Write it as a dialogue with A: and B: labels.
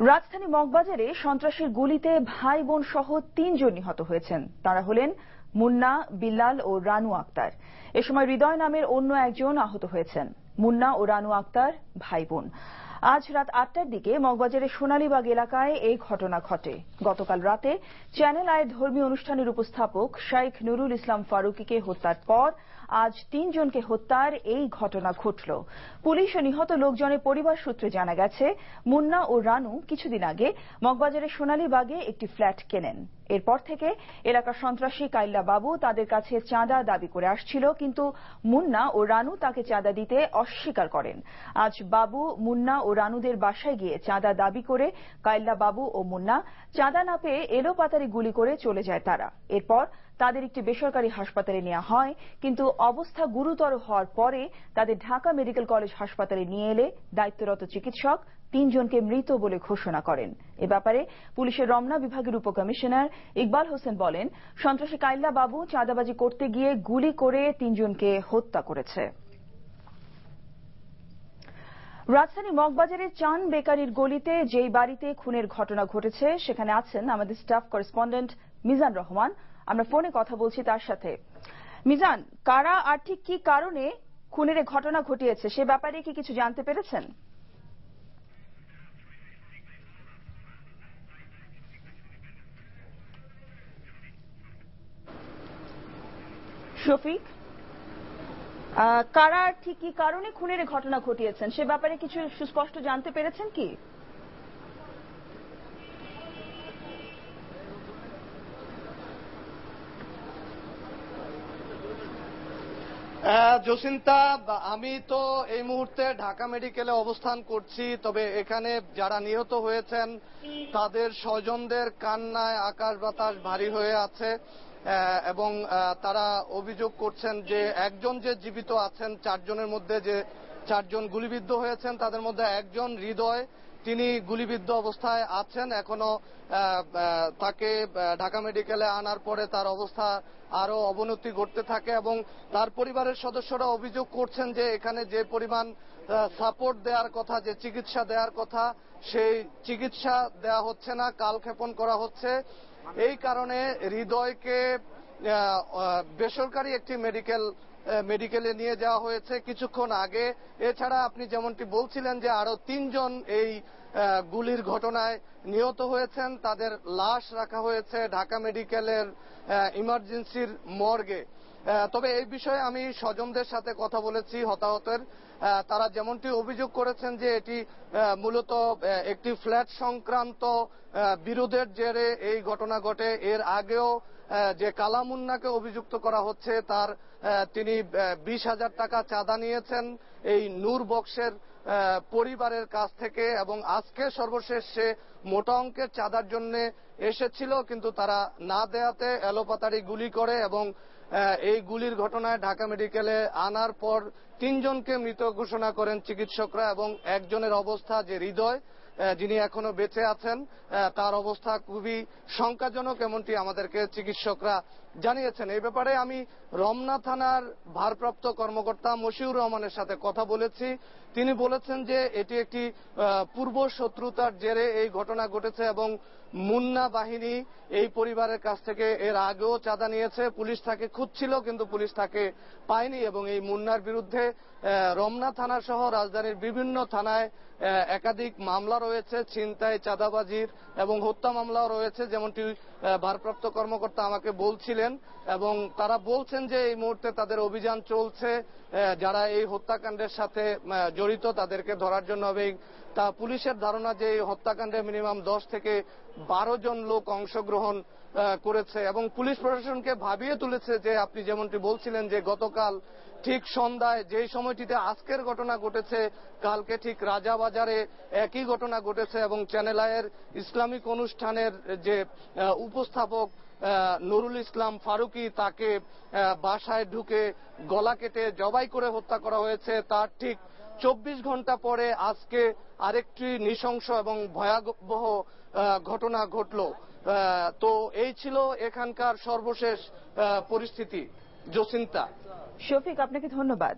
A: রাজধানী মগবাজারে সন্ত্রাসীর গুলিতে ভাই বোন সহ তিনজন নিহত হয়েছেন। তারা হলেন মুন্না, বিল্লাল ও রানু আক্তার। এ সময় হৃদয় নামের অন্য একজন আহত হয়েছেন। মুন্না ও রানু আক্তার ভাই বোন আজ রাত আটটার দিকে মগবাজারের সোনালীবাগ এলাকায় এই ঘটনা ঘটে। গতকাল রাতে চ্যানেল আয়ের ধর্মীয় অনুষ্ঠানের উপস্থাপক শাইখ নুরুল ইসলাম ফারুকিকে হত্যার পর আজ তিনজনকে হত্যার এই ঘটনা ঘটল। পুলিশ ও নিহত লোকজনের পরিবার সূত্রে জানা গেছে, মুন্না ও রানু কিছুদিন আগে মগবাজারের সোনালীবাগে একটি ফ্ল্যাট কেনেন। এরপর থেকে এলাকার সন্ত্রাসী কাইল্লা বাবু তাদের কাছে চাঁদা দাবি করে আসছিল, কিন্তু মুন্না ও রানু তাকে চাঁদা দিতে অস্বীকার করেন। আজ বাবু, মুন্না ও রানুদের বাসায় গিয়ে চাঁদা দাবি করে কাইল্লা বাবু ও মুন্না চাঁদা না পেয়ে এলোপাতারি গুলি করে চলে যায় তারা। এরপর তাদের একটি বেসরকারি হাসপাতালে নেওয়া হয়, কিন্তু অবস্থা গুরুতর হওয়ার পরে তাদের ঢাকা মেডিকেল কলেজ হাসপাতালে নিয়ে এলে দায়িত্বরত চিকিৎসক তিনজনকে মৃত বলে ঘোষণা করেন। এ ব্যাপারে পুলিশের রমনা বিভাগের উপকমিশনার ইকবাল হোসেন বলেন, সন্ত্রাসী কাইল্লা বাবু চাঁদাবাজি করতে গিয়ে গুলি করে তিনজনকে হত্যা করেছে। রাজধানী মগবাজারের চান বেকারির গলিতে যেই বাড়িতে খুনের ঘটনা ঘটেছে, সেখানে আছেন আমাদের স্টাফ করেসপন্ডেন্ট মিজান রহমান। আমরা ফোনে কথা বলছি তার সাথে। মিজান, কারা আর ঠিক কি কারণে খুনের ঘটনা ঘটিয়েছে? সে ব্যাপারে কি কিছু জানতে পেরেছেন? শফিক কারা ঠিক কি কারণে খুনের ঘটনা ঘটিয়েছেন? সে ব্যাপারে কিছু সুস্পষ্ট জানতে পেরেছেন কি?
B: জসিন্তা আমি তো এই মুহূর্তে ঢাকা মেডিকেলে অবস্থান করছি, তবে এখানে যারা নিহত হয়েছেন, তাদের স্বজনদের কান্নায় আকাশ বাতাস ভারী হয়ে আছে এবং তারা অভিযোগ করছেন যে একজন যে জীবিত আছেন, চারজনের মধ্যে যে চারজন গুলিবিদ্ধ হয়েছেন, তাদের মধ্যে একজন হৃদয় তিনি গুলিবিদ্ধ অবস্থায় আছেন। এখনও তাকে ঢাকা মেডিকেলে আনার পরে তার অবস্থা আরও অবনতি ঘটতে থাকে এবং তার পরিবারের সদস্যরা অভিযোগ করছেন যে এখানে যে পরিমাণ সাপোর্ট দেওয়ার কথা, যে চিকিৎসা দেওয়ার কথা, সেই চিকিৎসা দেওয়া হচ্ছে না, কালক্ষেপণ করা হচ্ছে। এই কারণে হৃদয়কে বেসরকারি একটি মেডিকেল মেডিকেলে নিয়ে যাওয়া হয়েছে কিছুক্ষণ আগে। এছাড়া আপনি যেমনটি বলছিলেন যে আরও তিনজন এই গুলির ঘটনায় নিহত হয়েছেন। তাদের লাশ রাখা হয়েছে ঢাকা মেডিকেলের ইমার্জেন্সির মর্গে। তবে এই বিষয়ে আমি স্বজনদের সাথে কথা বলেছি, হতাহতের। তারা যেমনটি অভিযোগ করেছেন যে এটি মূলত একটি ফ্ল্যাট সংক্রান্ত বিরোধের জেরে এই ঘটনা ঘটে। এর আগেও যে কালামুন্নাকে অভিযুক্ত করা হচ্ছে, তার তিনি বিশ হাজার টাকা চাঁদা নিয়েছেন। এই নূর বক্সের পরিবারের কাছ থেকে এবং আজকে সর্বশেষ সে মোটা অঙ্কের চাঁদার জন্য এসেছিল, কিন্তু তারা না দেয়াতে এলোপাতারি গুলি করে এবং এই গুলির ঘটনায় ঢাকা মেডিকেলে আনার পর তিনজনকে মৃত ঘোষণা করেন চিকিৎসকরা এবং একজনের অবস্থা যে হৃদয় যিনি এখনও বেঁচে আছেন তার অবস্থা খুবই শঙ্কাজনক, এমনটি আমাদেরকে চিকিৎসকরা জানিয়েছেন। এই ব্যাপারে আমি রমনা থানার ভারপ্রাপ্ত কর্মকর্তা মশিউর রহমানের সাথে কথা বলেছি। তিনি বলেছেন যে এটি একটি পূর্ব শত্রুতার জেরে এই ঘটনা ঘটেছে এবং মুন্না বাহিনী এই পরিবারের কাছ থেকে এর আগেও চাঁদা নিয়েছে। পুলিশ তাকে খুঁজছিল কিন্তু পুলিশ তাকে পায়নি এবং এই মুন্নার বিরুদ্ধে রমনা থানা সহ রাজধানীর বিভিন্ন থানায় একাধিক মামলা রয়েছে, ছিনতাই, চাঁদাবাজির এবং হত্যা মামলাও রয়েছে, যেমনটি ভারপ্রাপ্ত কর্মকর্তা আমাকে বলছিলেন এবং তারা বলছেন যে এই মুহূর্তে তাদের অভিযান চলছে যারা এই হত্যাকাণ্ডের সাথে জড়িত তাদেরকে ধরার জন্য হবে। তা পুলিশের ধারণা যে এই হত্যাকাণ্ডে মিনিমাম দশ থেকে বারো জন লোক অংশগ্রহণ করেছে এবং পুলিশ প্রশাসনকে ভাবিয়ে তুলেছে যে আপনি যেমনটি বলছিলেন যে গতকাল ঠিক সন্ধ্যায় যে সময়টিতে আজকের ঘটনা ঘটেছে, কালকে ঠিক রাজাবাজারে একই ঘটনা ঘটেছে এবং চ্যানেল আয়ের ইসলামিক অনুষ্ঠানের যে উপস্থাপক নুরুল ইসলাম ফারুকি তাকে বাসায় ঢুকে গলা কেটে জবাই করে হত্যা করা হয়েছে। তার ঠিক চব্বিশ ঘণ্টা পরে আজকে আরেকটি নৃশংস এবং ভয়াবহ ঘটনা ঘটল। তো এই ছিল এখানকার সর্বশেষ পরিস্থিতি। জসিন্তা
A: শফিক, আপনাকে ধন্যবাদ।